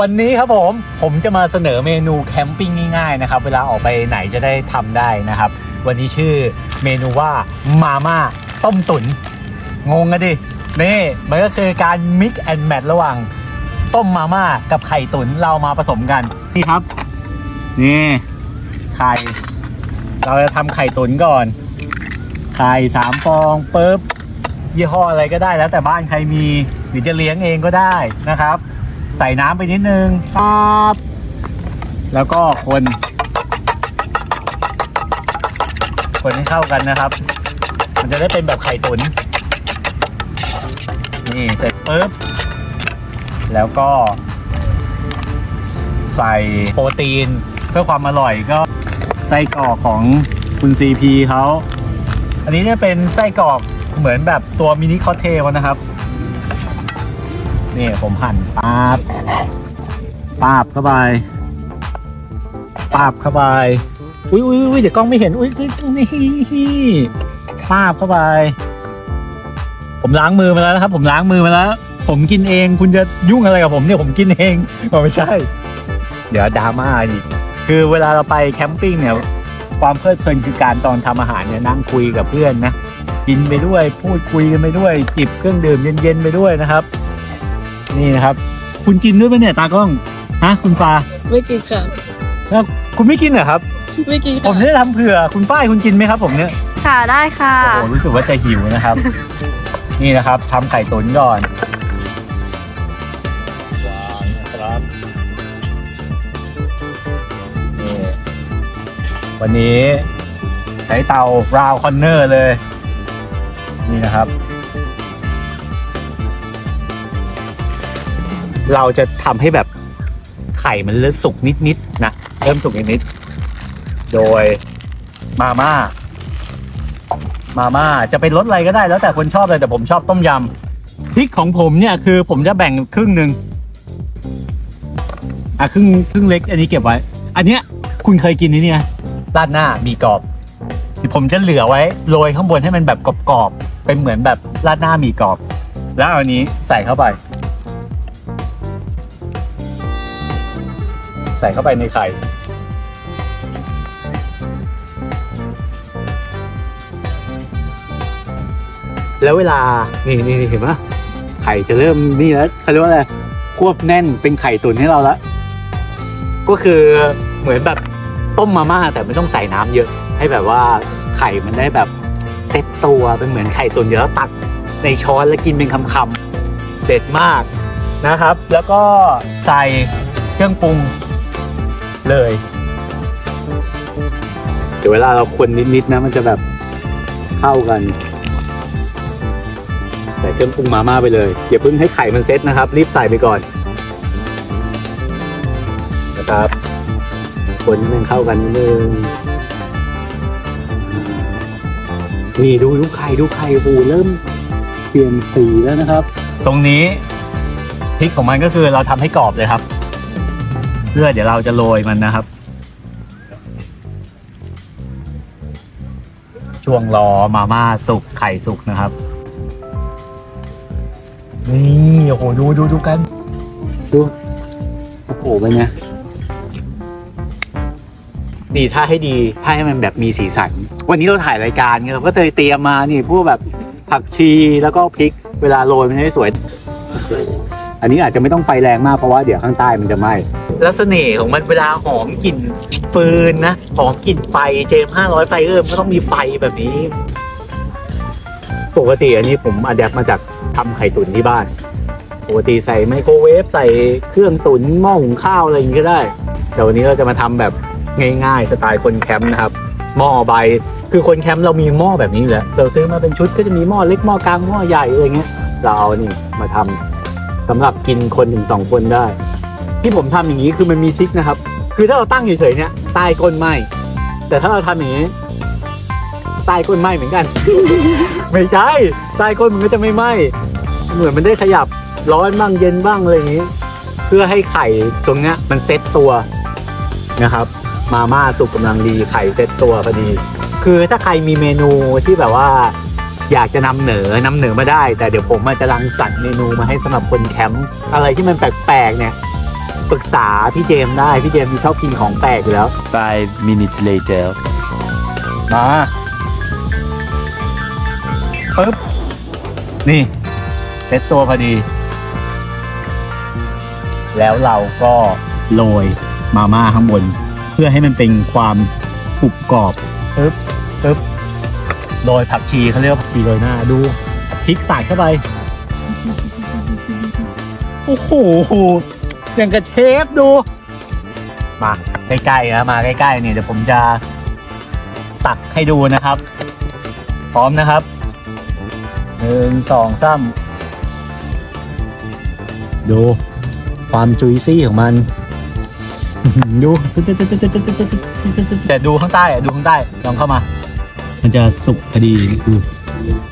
วันนี้ครับผมผมจะมาเสนอเมนูแคมปิ้งง่ายๆนะครับ เวลาออกไปไหนจะได้ทำได้นะครับ วันนี้ชื่อเมนูว่ามาม่าต้มตุ๋นงงกันดิ นี่มันก็คือการ mix and match ระหว่างต้มมาม่ากับไข่ตุ๋นเรามาผสมกัน นี่ครับ นี่ ไข่ เราจะทำไข่ตุ๋นก่อน ไข่สามฟองปุ๊บยี่ห้ออะไรก็ได้แล้วแต่บ้านใครมีหรือจะเลี้ยงเองก็ได้นะครับ ใส่น้ำไปนิดนึงปั๊บแล้วก็คน คนให้เข้ากันนะครับ มันจะได้เป็นแบบไข่ตุ๋นนี่เสร็จปุ๊บ แล้วก็ ใส่โปรตีนเพื่อความอร่อยก็ไส้กรอกของคุณ CP เขา อันนี้เนี่ยเป็นไส้กรอกเหมือนแบบตัวมินิคอสเทลนะครับ นี่ผมหั่นปาบปาบเข้าไปปาบเข้าไปอุ้ยอุ้ยอุ้ยเดี๋ยวกล้องไม่เห็นอุ้ยนี่ปาบเข้าไป ผมล้างมือมาแล้วนะครับ ผมล้างมือมาแล้ว ผมกินเอง คุณจะยุ่งอะไรกับผมเนี่ยผมกินเองไม่ใช่ เดี๋ยวดราม่าอีกคือเวลาเราไปแคมปิ้งเนี่ยความเพลิดเพลินคือการตอนทำอาหารเนี่ยนั่งคุยกับเพื่อนนะ กินไปด้วยพูดคุยกันไปด้วย จิบเครื่องดื่มเย็นๆไปด้วยนะครับ นี่นะครับ คุณกินด้วยไหมเนี่ยตากล้องฮะคุณฟ้าไม่กินค่ะ แล้วคุณไม่กินเหรอครับ ไม่กินผมค่ะจะได้ทำเผื่อคุณฝ้ายคุณกินไหมครับผมเนี่ย ค่ะได้ค่ะ โอ้โหรู้สึกว่าจะหิวนะครับ นี่นะครับทำไข่ตุ๋นก่อนวางนะครับนี่วันนี้ใช้เตาราวคอนเนอร์เลย นี่นะครับ เราจะทำให้แบบไข่มันเริ่มสุกนิดๆนะเริ่มสุกนิดๆโดยมาม่ามาม่าจะเป็นรสอะไรก็ได้แล้วแต่คนชอบเลยแต่ผมชอบต้มยำพริกของผมเนี่ยคือผมจะแบ่งครึ่งหนึ่งอะครึ่งครึ่งเล็ก อันนี้เก็บไว้ อันเนี้ยคุณเคยกินนี่เนี่ยราดหน้ามีกรอบที่ผมจะเหลือไว้โรยข้างบนให้มันแบบกรอบๆเป็นเหมือนแบบราดหน้ามีกรอบ แล้วเอาอันนี้ใส่เข้าไป ใส่เข้าไปในไข่แล้วเวลา นี่นี่เห็นปะไข่จะเริ่มนี่แล้วเขาเรียกว่าอะไร ควบแน่นเป็นไข่ตุ๋นให้เราล้วก็คือเหมือนแบบต้มมาม่าแต่ไม่ต้องใส่น้ำเยอะ ให้แบบว่าไข่มันได้แบบเซ็ตตัวเป็นเหมือนไข่ตุ๋นเดี๋ยวเราตักในช้อนแล้วกินเป็นคำๆเด็ดมากนะครับ แล้วก็ใส่เครื่องปรุง เลย เดี๋ยวเวลาเราคนนิดๆนะมันจะแบบเข้ากัน ใส่เครื่องปรุงมาม่าไปเลยอย่าเพิ่งให้ไข่มันเซ็ตนะครับ รีบใส่ไปก่อน นะครับคนให้มันเข้ากันนิดนึงนี่ดูดูไข่ดูไข่โอ้โหเริ่มเปลี่ยนสีแล้วนะครับ ตรงนี้ทริคของมันก็คือเราทำให้กรอบเลยครับ เพื่อเดี๋ยวเราจะโรยมันนะครับ ช่วงรอมาม่าสุกไข่สุกนะครับ นี่โอ้โหดูดูดูกันดูโอ้โหเป็นไงนี่ถ้าให้ดีถ้าให้มันแบบมีสีสัน วันนี้เราถ่ายรายการไงเราก็เลยเตรียมมานี่พวกแบบผักชีแล้วก็พริก เวลาโรยมันจะได้สวย อันนี้อาจจะไม่ต้องไฟแรงมากเพราะว่าเดี๋ยวข้างใต้มันจะไหม้แล้วเสน่ห์ของมันเวลาหอมกลิ่นฟืนนะหอมกลิ่นไฟเจมห้าร้อยไฟเออร์มันก็ต้องมีไฟแบบนี้ ปกติอันนี้ผมอัดแอปมาจากทำไข่ตุ๋นที่บ้าน ปกติใส่ไมโครเวฟใส่เครื่องตุ๋นหม้อหุงข้าวอะไรอย่างนี้ก็ได้ แต่วันนี้เราจะมาทำแบบง่ายๆ สไตล์คนแคมป์นะครับหม้อใบคือคนแคมป์เรามีหม้อแบบนี้อยู่แล้วเราซื้อมาเป็นชุดก็จะมีหม้อเล็กหม้อกลางหม้อใหญ่อะไรเงี้ยเราเอานี่มาทำ สำหรับกินคนถึงสองคนได้ ที่ผมทำอย่างนี้คือมันมีทริคนะครับ คือถ้าเราตั้งเฉยๆเนี่ยใต้ก้นไหมแต่ถ้าเราทำอย่างนี้ใต้ก้นไหมเหมือนกัน ไม่ใช่ใต้ก้นมันก็จะไม่ไหมเหมือนมันได้ขยับร้อนบ้างเย็นบ้างอะไรอย่างนี้ เพื่อให้ไข่ตรงเนี้ยมันเซ็ตตัวนะครับ มาม่าสุกกำลังดีไข่เซ็ตตัวพอดี คือถ้าใครมีเมนูที่แบบว่า อยากจะนำเหนอนำเหนอมาได้ แต่เดี๋ยวผมอาจจะรังสรรค์เมนูมาให้สำหรับคนแคมป์อะไรที่มันแปลกๆเนี่ยปรึกษาพี่เจมส์ได้ พี่เจมส์มีชอบกินของแปลกอยู่แล้ว Five minutes later. มาปึ๊บนี่เซ็ตตัวพอดี แล้วเราก็โรยมาม่าข้างบน เพื่อให้มันเป็นความกรุบกรอบปึ๊บปึ๊บ โรยผักชีเขาเรียกว่าผักชีโรยหน้าดูพริกใส่เข้าไป โอ้โหอย่างกระเชฟดู มาใกล้ๆนะมาใกล้ๆเนี่ยเดี๋ยวผมจะตักให้ดูนะครับ พร้อมนะครับหนึ่งสองสามดูความจุยซี่ของมัน ดูแต่ดูข้างใต้อะดูข้างใต้ลองเข้ามา มันจะสุกพอดีดู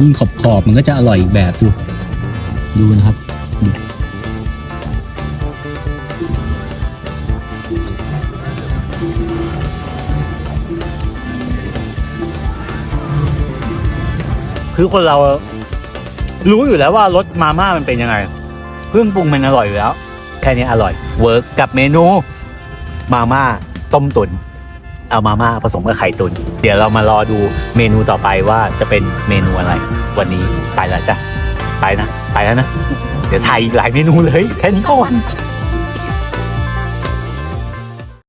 ยิ่งขอบขอบๆมันก็จะอร่อยอีกแบบดูดูนะครับคือคนเรารู้อยู่แล้วว่ารสมาม่ามันเป็นยังไงเครื่องปรุงมันอร่อยอยู่แล้ว แค่นี้อร่อย เวิร์กกับเมนู มาม่าต้มตุ๋น เอามาม่าผสมกับไข่ตุน เดี๋ยวเรามารอดูเมนูต่อไปว่าจะเป็นเมนูอะไร วันนี้ไปแล้วจ้ะไปนะ ไปแล้วนะ เดี๋ยวถ่ายอีกหลายเมนูเลย แค่นี้ก่อน